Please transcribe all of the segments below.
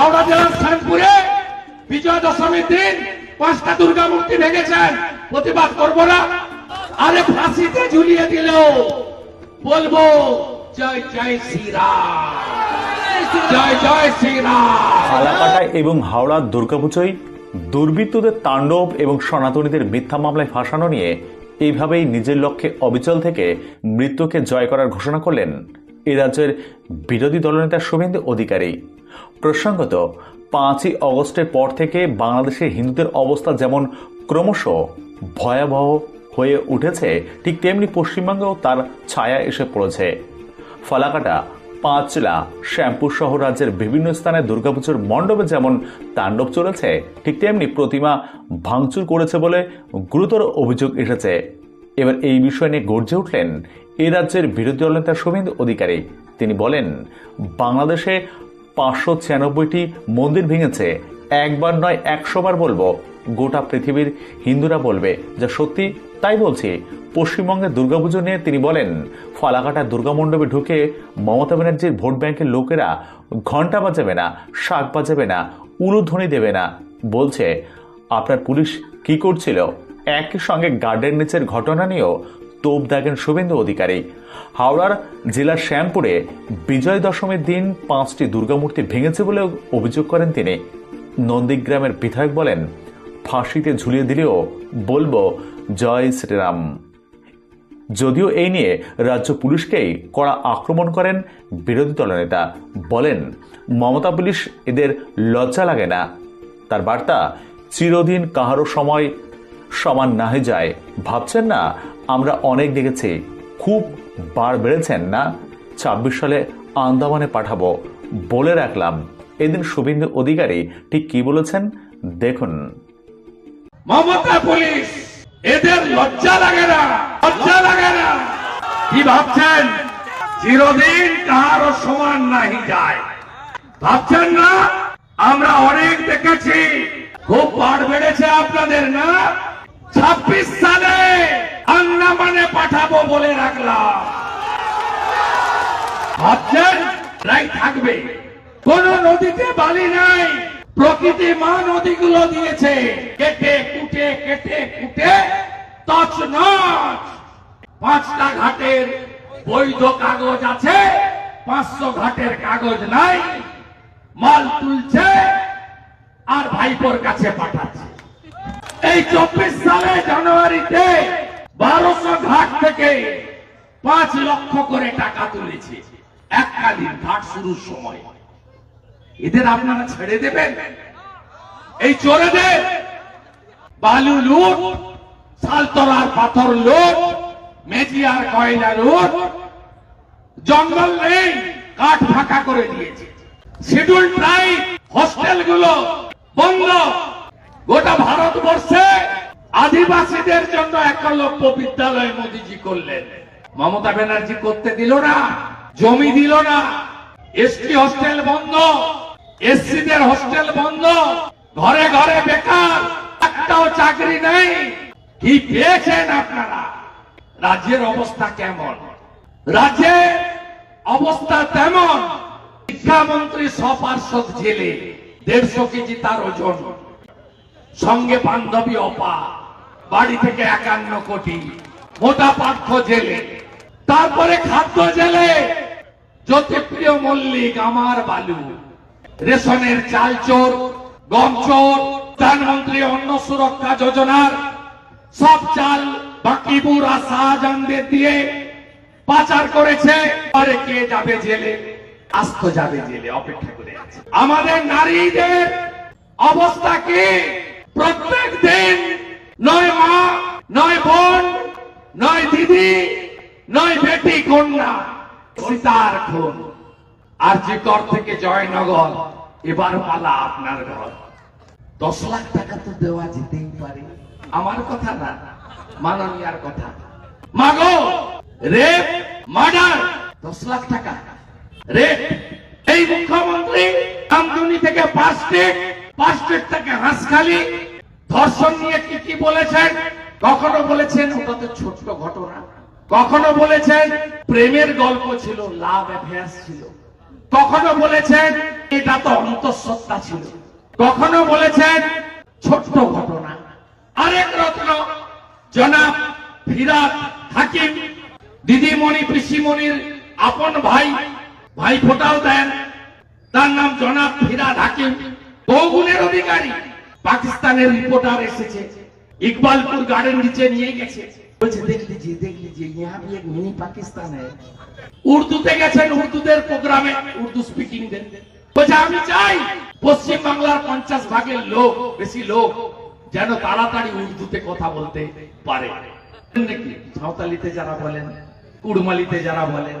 হাওড়া জেলার শ্যামপুরে বিজয় দশমীর দিন পাঁচটা দুর্গা মূর্তি ভেঙেছেন। প্রতিবাদ করব না। আরে ফাঁসিতে ঝুলিয়ে দিলেও বলব, জয় জয় শ্রীরাম। এবং হাওড়ার দুর্গাপুজোয় দুর্বৃত্তদের তাণ্ডব এবং সনাতনীদের মিথ্যা মামলায় ফাঁসানো নিয়ে এইভাবেই নিজের লক্ষ্যে অবিচল থেকে মৃত্যুকে জয় করার ঘোষণা করলেন এ রাজ্যের বিরোধী দলনেতা শুভেন্দু অধিকারী। প্রসঙ্গত, পাঁচই অগস্টের পর থেকে বাংলাদেশে হিন্দুদের অবস্থা যেমন ক্রমশ ভয়াবহ হয়ে উঠেছে, ঠিক তেমনি পশ্চিমবঙ্গেও তার ছায়া এসে পড়েছে। ফালাকাটা, পাঁচলা, শ্যামপুর সহ রাজ্যের বিভিন্ন স্থানে দুর্গাপুজোর মণ্ডপে যেমন তাণ্ডব চলেছে, ঠিক তেমনি প্রতিমা ভাঙচুর করেছে বলে গুরুতর অভিযোগ এসেছে। এবার এই বিষয় নিয়ে গর্জে উঠলেন এ রাজ্যের বিরোধী দলনেতা শুভেন্দু অধিকারী। তিনি বলেন, বাংলাদেশে পাঁচশো ছিয়ানব্বইটি মন্দির ভেঙেছে। একবার নয় একশো বার বলব। গোটা পৃথিবীর হিন্দুরা বলবে যা সত্যি, তাই বলছি। পশ্চিমবঙ্গের দুর্গাপুজো নিয়ে তিনি বলেন, ফালাকাটা দুর্গা মণ্ডপে ঢুকে মমতা ব্যানার্জির ভোট ব্যাংকের লোকেরা ঘণ্টা বাজাবে না, শাক বাজাবে না, উলুধ্বনি দেবে না। বলছে, আপনার পুলিশ কি করছিল? একই সঙ্গে গার্ডের নিচের ঘটনা নিয়েও তোপ দাগেন শুভেন্দু অধিকারী। হাওড়ার জেলার শ্যামপুরে বিজয় দশমীর দিন পাঁচটি দুর্গামূর্তি ভেঙেছে বলে অভিযোগ করেন তিনি। নন্দীগ্রামের বিধায়ক বলেন, ফাঁসিতে ঝুলিয়ে দিলেও বলব জয় শ্রীরাম। যদিও এই নিয়ে রাজ্য পুলিশকেই কড়া আক্রমণ করেন বিরোধী দলনেতা। বলেন, মমতা পুলিশ এদের লজ্জা লাগে না। তার বার্তা, চিরদিন কাহারও সময় সমান না হয়ে যায়। ভাবছেন না আমরা অনেক দেখেছি, খুব বার বেড়েছেন না? ছাব্বিশ সালে আন্দামানে পাঠাবো, বলে রাখলাম। এদিন শুভেন্দু অধিকারী ঠিক কি বলেছেন? দেখুন। মমতা পুলিশ, এদের লজ্জা লাগে না, লজ্জা লাগে না। কি ভাবছেন? চিরদিন সমান নাহি যায়। ভাবছেন না? আমরা অনেক দেখেছি, খুব পাড় বেড়েছে আপনাদের, না? ছাব্বিশ সালে আন্দামানে পাঠাবো বলে রাখলাম। ভাবছেন নাই থাকবে। কোন নদীতে বালি নাই। প্রকৃতি মা নদীগুলো দিয়েছে। কেটে, কুটে কেটে, কুটে তছ নচ পাঁচটা ঘাটের বৈধ কাগজ আছে। পাঁচশো ঘাটের কাগজ নাই। মাল তুলছে। আর ভাইপোর কাছে পাঠাচ্ছে এই চব্বিশ সালে জানুয়ারিতে বারোশো ঘাট থেকে পাঁচ লক্ষ করে টাকা তুলেছে। এককালীন ঘাট শুরুর সময়। এদের আপনারা ছেড়ে দেবেন? এই চোরেদের বালু লুট সালতরার পাথর লুট, মেজিয়ার কয়লা লুট, জঙ্গল নেই, কাঠ ফাঁকা করে দিয়েছে। শিডিউল ট্রাইব হোস্টেলগুলো বন্ধ। গোটা ভারতবর্ষে আদিবাসীদের জন্য একলব্য বিদ্যালয় মোদিজি করলেন। মমতা ব্যানার্জি করতে দিল না, জমি দিল না। এসটি হোস্টেল বন্ধ, এসসিদের হোস্টেল বন্ধ, ঘরে ঘরে বেকার, একটাও চাকরি নেই। কি পেয়েছেন আপনারা? রাজ্যের অবস্থা কেমন? রাজ্যের অবস্থা তেমন। শিক্ষামন্ত্রী সপার্শ্বদ জেলে দেড়শো কেজি তার ওজন। সঙ্গে বান্ধবী অপা, বাড়ি থেকে একান্ন কোটি, মোটা পার্থ জেলে, তারপরে খাদ্য জেলে। জ্যোতিপ্রিয় মল্লিক আমার বালু, রেশনের চাল চোর, গম চোর, প্রধানমন্ত্রী অন্ন সুরক্ষা যোজনার সব চাল বাকিপুর আর শাহজাহানদের দিয়ে পাচার করেছে। পরে কে যাবে জেলে? আস্ত যাবে জেলে, অপেক্ষা করে আছে। আমাদের নারীদের অবস্থা কি? প্রত্যেক দিন নয় মা, নয় বোন, নয় দিদি, নয় বেটি কন্যা, সীতার খুন। আর যে কর থেকে জয়নগর, এবার পালা আপনার ঘর। দশ লাখ টাকা তো দেওয়া যেতেই পারে। আমার কথা না, মাননীয়ার কথা। মাগো, রেপ, মার্ডার, দশ লাখ টাকা। রেপ, এই মুখ্যমন্ত্রী আমদুনি থেকে পাঁচ স্টেট থেকে হাঁসখালি ধর্ষণ নিয়ে কি কি বলেছেন? কখনো বলেছেন ওটা তো ছোট্ট ঘটনা। কখনো বলেছেন প্রেমের গল্প ছিল লাভ অ্যাফেয়ার্স ছিল। কখনো বলেছেন এটা তো অন্তঃসত্ত্বা ছিল। কখনো বলেছেন ছোট্ট ঘটনা। আরেক রত্ন জনাব ফিরাত হাকিম। দিদিমণি পিসিমণির আপন ভাই ভাই ফোটাও দেন। তার নাম জনাব ফিরাদ হাকিম। বহুগুণের অধিকারী। পাকিস্তানের রিপোর্টার এসেছে। ইকবালপুর গার্ডেন নিচে নিয়ে গেছে। বলছে দেখ লিজিয়ে দেখ লিজিয়ে ইহা ভি এক মিনি পাকিস্তান হ্যায় উর্দুতে গেছেন উর্দুদের প্রোগ্রামে উর্দু স্পিকিং দেন বলছে, আমি চাই পশ্চিম বাংলার পঞ্চাশ ভাগের লোক, বেশি লোক, যেন তাড়াতাড়ি উর্দুতে কথা বলতে পারে। নাকি? সাঁওতালিতে যারা বলেন, কুড়মালিতে যারা বলেন,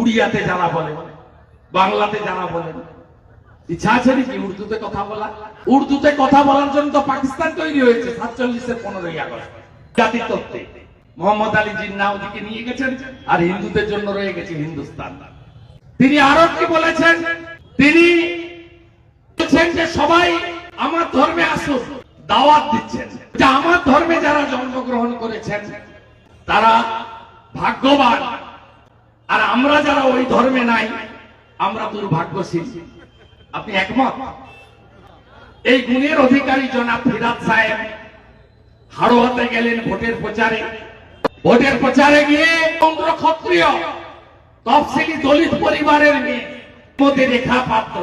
উড়িয়াতে যারা বলেন, বাংলাতে যারা বলেন ইচ্ছা আছে নাকি উর্দুতে কথা বলা? উর্দুতে কথা বলার জন্য তো পাকিস্তান তৈরি হয়েছে সাতচল্লিশের পনেরোই আগস্ট। জাতি তত্ত্বে। মোহাম্মদ আলী জিন্না ওদিকে নিয়ে গেছেন আর হিন্দুদের জন্য রয়ে গেছে হিন্দুস্তান। তিনি আরও কি বলেছেন? তিনি বলছেন যে সবাই আমার ধর্মে আসুন দাওয়াত দিচ্ছেন। যে আমার ধর্মে যারা জন্মগ্রহণ করেছেন, তারা ভাগ্যবান। আর আমরা যারা ওই ধর্মে নাই, আমরা দুর্ভাগ্যশীল। আপনি একমত? এই গুণের অধিকারী জনাব ফিরাদ সাহেব হাড়োয়াতে গেলেন ভোটের প্রচারে। ভোটের প্রচারে গিয়ে চন্দ্র ক্ষত্রিয় দলিত পরিবারের মেয়ে মধ্যে রেখা পাত্র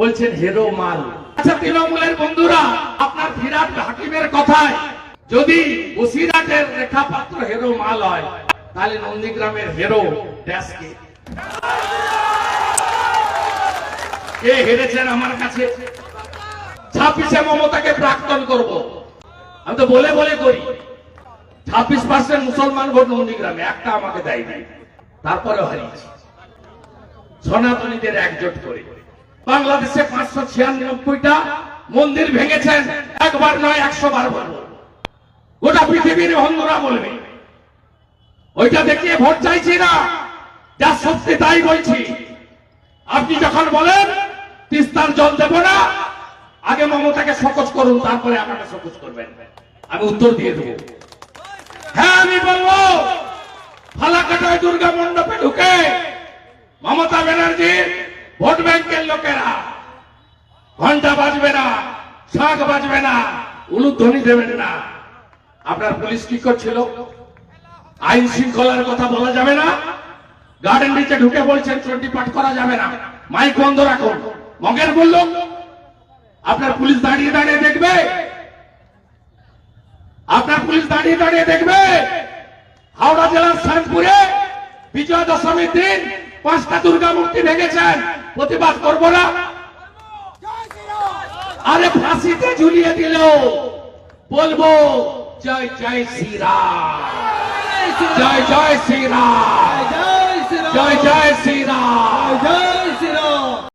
বলছেন, হেরো মাল। আচ্ছা তৃণমূলের বন্ধুরা, আপনার ফিরাদ হাকিমের কথায়, যদি বসিরহাটের রেখা পাত্র হেরো মাল হয়, তাহলে নন্দীগ্রামের হেরো ড্যাসকে হেরেছেন আমার কাছে। ছাব্বিশে মমতাকে প্রাক্তন করব। আমি তো বলে বলে করি, ছাব্বিশ পার্সেন্ট মুসলমান ভোট নন্দীগ্রামে একটা আমাকে দেয় নাই। তারপরে হারিয়েছি। সনাতনীদের একজোট করে। বাংলাদেশে পাঁচশো ছিয়ানব্বইটা মন্দির ভেঙেছেন, একবার নয় একশো বার বলব গোটা পৃথিবীর বন্ধুরা বলবে, ওইটা দেখিয়ে ভোট চাইছি না, যা সত্যি তাই বলছি। আপনি যখন বলেন তিস্তার জল দেব না। আগে মমতাকে সকোচ করুন, তারপরে আমাকে সকোচ করবেন। আমি উত্তর দিয়ে দেবো। হ্যাঁ আমি বলব, ফালাকাটায় দুর্গা মণ্ডপে ঢুকে মমতা ব্যানার্জি ভোট ব্যাংকের লোকেরা। ঘণ্টা বাজবে না শাঁখ বাজবে না উলুধ্বনি দেবেন না। আপনার পুলিশ কি করছিল? আইন শৃঙ্খলার কথা বলা যাবে না। গার্ডেন নিচে ঢুকে বলছেন চন্ডী পাঠ করা যাবে না। মাইক বন্ধ রাখুন। মগের বলল, আপনার পুলিশ দাঁড়িয়ে দাঁড়িয়ে দেখবে। আপনার পুলিশ দাঁড়িয়ে দাঁড়িয়ে দেখবে, হাওড়া জেলার শ্যামপুরে বিজয়া দশমীর দিন পাঁচটা দুর্গা মূর্তি ভেঙেছেন, প্রতিবাদ করব না। আরে ফাঁসিতে ঝুলিয়ে দিল বলব, জয় জয় শ্রীরাম। জয় জয় শ্রীরাম। জয় জয় জয় শ্রীরা